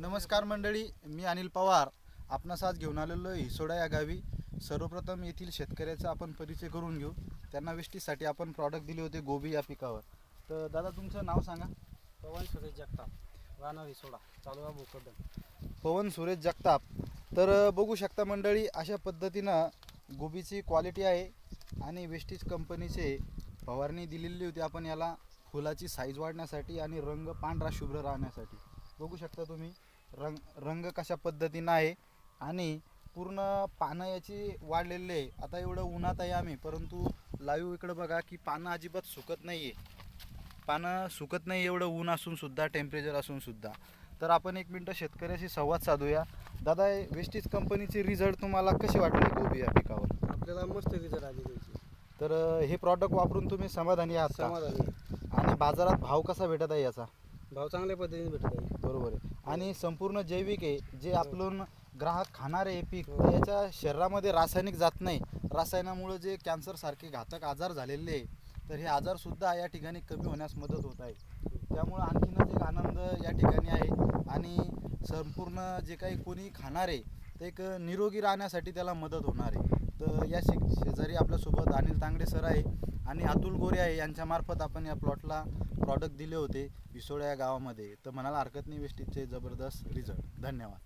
नमस्कार मंडळी मी अनिल पवार. आपणास आज घेऊन आलेलो आहे हिसोडा या गावी. सर्वप्रथम येथील शेतकऱ्याचा आपण परिचय करून घेऊ. त्यांना वेस्टीसाठी आपण प्रॉडक्ट दिले होते गोबी या पिकावर. तर दादा तुमचं नाव सांगा. पवन सुरेश जगताप राहणार रिसोडा चालू भोकरदन. पवन सुरेश जगताप. तर बघू शकता मंडळी अशा पद्धतीनं गोबीची क्वालिटी आहे आणि वेस्टीज कंपनीचे फवारणी दिलेली होती आपण याला फुलाची साईज वाढण्यासाठी आणि रंग पांढरा शुभ्र राहण्यासाठी. बघू शकता तुम्ही रंग रंग कशा पद्धतीनं आहे आणि पूर्ण पानं याची वाढलेली आहे. आता एवढं उन्हात आहे आम्ही परंतु लाईव्ह इकडं बघा की पानं अजिबात सुकत नाही आहे पानं सुकत नाही एवढं ऊन असून सुद्धा टेम्परेचर असून सुद्धा. तर आपण एक मिनटं शेतकऱ्याशी संवाद साधूया. दादा वेस्टीज कंपनीचे रिझल्ट तुम्हाला कसे वाटले गोबी या पिकावर? आपल्याला मस्त रिझल्ट आली त्यांची. तर हे प्रॉडक्ट वापरून तुम्ही समाधानी आहात समाधानी. आणि बाजारात भाव कसा भेटत आहे याचा? भाव चांगल्या पद्धतीने भेटत आहे. बरोबर आहे. आणि संपूर्ण जैविक आहे जे आपण ग्राहक खाणारे आहे पीक हो. तर याच्या शरीरामध्ये रासायनिक जात नाही. रसायनामुळे जे कॅन्सर सारखे घातक आजार झालेले आहे तर हे आजार सुद्धा या ठिकाणी कमी होण्यास मदत होत आहे. त्यामुळं आणखीनच एक आनंद या ठिकाणी आहे. आणि संपूर्ण जे काही कोणी खाणार आहे ते एक निरोगी राहण्यासाठी त्याला मदत होणार आहे. तर या शे शेजारी आपल्यासोबत अनिल तांगडे सर आहे. आणि अतुल गोरे आहे यांच्यामार्फत आपण या प्लॉटला प्रॉडक्ट दिले होते विसोळ्या या गावामध्ये. तर म्हणाला हरकत नाही वेस्टीजचे जबरदस्त रिझल्ट धन्यवाद.